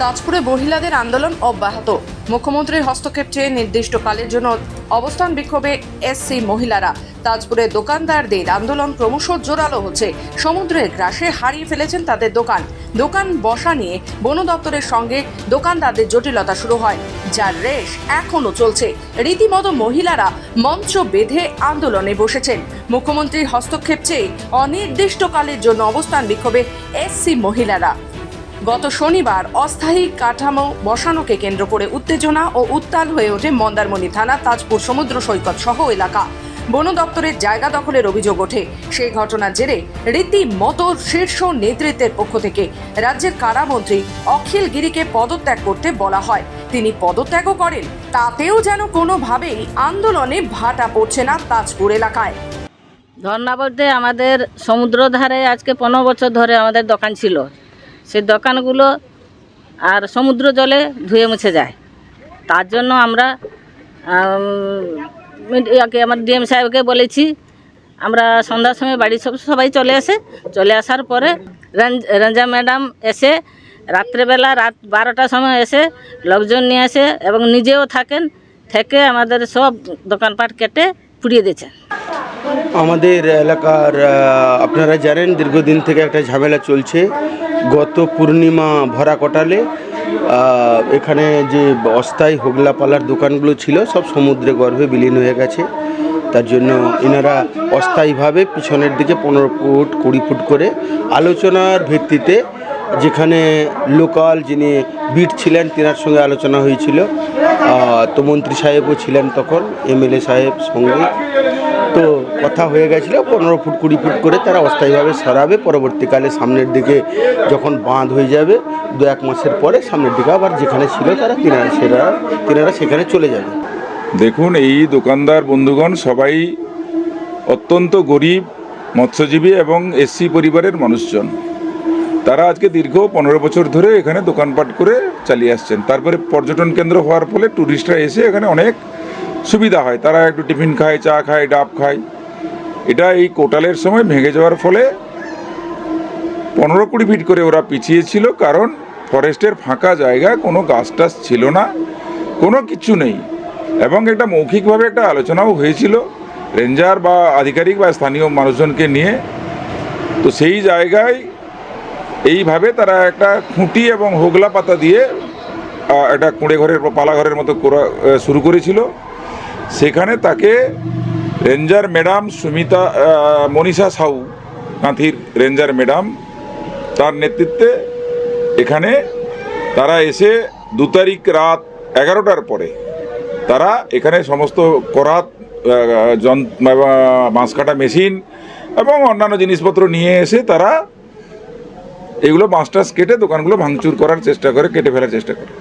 তাজপুরে মহিলাদের আন্দোলন অব্যাহত। মুখ্যমন্ত্রীর হস্তক্ষেপ চেয়ে নির্দিষ্টকালের জন্য অবস্থান বিক্ষোভে এসসি মহিলারা। তাজপুরে দোকানদারদের আন্দোলন ক্রমশ জোরালো হচ্ছে। সমুদ্রের গ্রাসে হারিয়ে ফেলেছেন তাদের দোকান। দোকান বসা নিয়ে বন দপ্তরের সঙ্গে দোকানদারদের জটিলতা শুরু হয়, যার রেশ এখনও চলছে। রীতিমতো মহিলারা মঞ্চ বেঁধে আন্দোলনে বসেছেন। মুখ্যমন্ত্রীর হস্তক্ষেপ চেয়ে অনির্দিষ্টকালের জন্য অবস্থান বিক্ষোভে এসসি মহিলারা। গত শনিবার অস্থায়ী কাঠামো বসানোকে কেন্দ্র করে উত্তেজনা ও উত্তাল হয়ে ওঠে মন্দারমণি থানা, তাজপুর সমুদ্র সৈকত সহ এলাকা। বন দপ্তরের জায়গা দখলের অভিযোগ ওঠে। সেই ঘটনার জেরে রীতিমতো শীর্ষ নেতৃত্বের পক্ষ থেকে রাজ্যের কারামন্ত্রী অখিল গিরিকে পদত্যাগ করতে বলা হয়। তিনি পদত্যাগও করেন, তাতেও যেন কোনোভাবেই আন্দোলনে ভাটা পড়ছে না তাজপুর এলাকায়। ধর্না বলতে আমাদের সমুদ্র ধারে আজকে পনেরো বছর ধরে আমাদের দোকান ছিল। সেই দোকানগুলো আর সমুদ্র জলে ধুয়ে মুছে যায়। তার জন্য আমরা আমার ডিএম সাহেবকে বলেছি, আমরা সন্ধ্যার সময় বাড়ির সব, সবাই চলে আসে। চলে আসার পরে রঞ্জা ম্যাডাম এসে রাত্রেবেলা রাত বারোটার সময় এসে লোকজন নিয়ে আসে এবং নিজেও থাকেন, থেকে আমাদের সব দোকানপাট কেটে পুড়িয়ে দিয়েছেন আমাদের এলাকার আপনারা জানেন, দীর্ঘদিন থেকে একটা ঝামেলা চলছে। গত পূর্ণিমা ভরা কটালে এখানে যে অস্থায়ী হোগলা পালার দোকানগুলো ছিল, সব সমুদ্রে গর্ভে বিলীন হয়ে গেছে। তার জন্য এনারা অস্থায়ীভাবে পিছনের দিকে পনেরো ফুট, কুড়ি ফুট করে আলোচনার ভিত্তিতে যেখানে লোকাল যিনি বিট ছিলেন, তেনার সঙ্গে আলোচনা হয়েছিল। তো মন্ত্রী সাহেবও ছিলেন তখন, এমএলএ সাহেব সঙ্গে। তো কথা হয়ে গেছিল, পনেরো ফুট, কুড়ি ফুট করে তারা অস্থায়ীভাবে সরাবে। পরবর্তীকালে সামনের দিকে যখন বাঁধ হয়ে যাবে, দু এক মাসের পরে সামনের দিকে আবার যেখানে ছিল তারা তিনারা সেরা তিনারা সেখানে চলে যাবে। দেখুন, এই দোকানদার বন্ধুগণ সবাই অত্যন্ত গরিব, মৎস্যজীবী এবং এসসি পরিবারের মানুষজন। তারা আজকে দীর্ঘ পনেরো বছর ধরে এখানে দোকানপাট করে চালিয়ে আসছেন। তারপরে পর্যটন কেন্দ্র হওয়ার ফলে ট্যুরিস্টরা এসে এখানে অনেক সুবিধা হয়। তারা একটু টিফিন খায়, চা খায়, ডাব খায়। এটা এই কোটালের সময় ভেঙে যাওয়ার ফলে পনেরো কুড়ি ফিট করে ওরা পিছিয়ে ছিল কারণ ফরেস্টের ফাঁকা জায়গা, কোনো গাছ টাছ ছিল না, কোনো কিছু নেই। এবং একটা মৌখিকভাবে একটা আলোচনাও হয়েছিল রেঞ্জার বা আধিকারিক বা স্থানীয় মানুষজনকে নিয়ে। তো সেই জায়গায় এইভাবে তারা একটা খুঁটি এবং হোগলা পাতা দিয়ে একটা কুঁড়ে ঘরের বা পালা ঘরের মতো করা শুরু করেছিল। সেখানে তাকে রেঞ্জার ম্যাডাম সুমিতা মনীষা সাউ কাঁথির রেঞ্জার ম্যাডাম তার নেতৃত্বে এখানে তারা এসে দু তারিখ রাত এগারোটার পরে তারা এখানে সমস্ত করাত আহ, যন- বাঁশ কাটা মেশিন এবং অন্যান্য জিনিসপত্র নিয়ে এসে তারা এগুলো বাঁশটা কেটে দোকানগুলো ভাঙচুর করার চেষ্টা করে কেটে ফেলার চেষ্টা করে।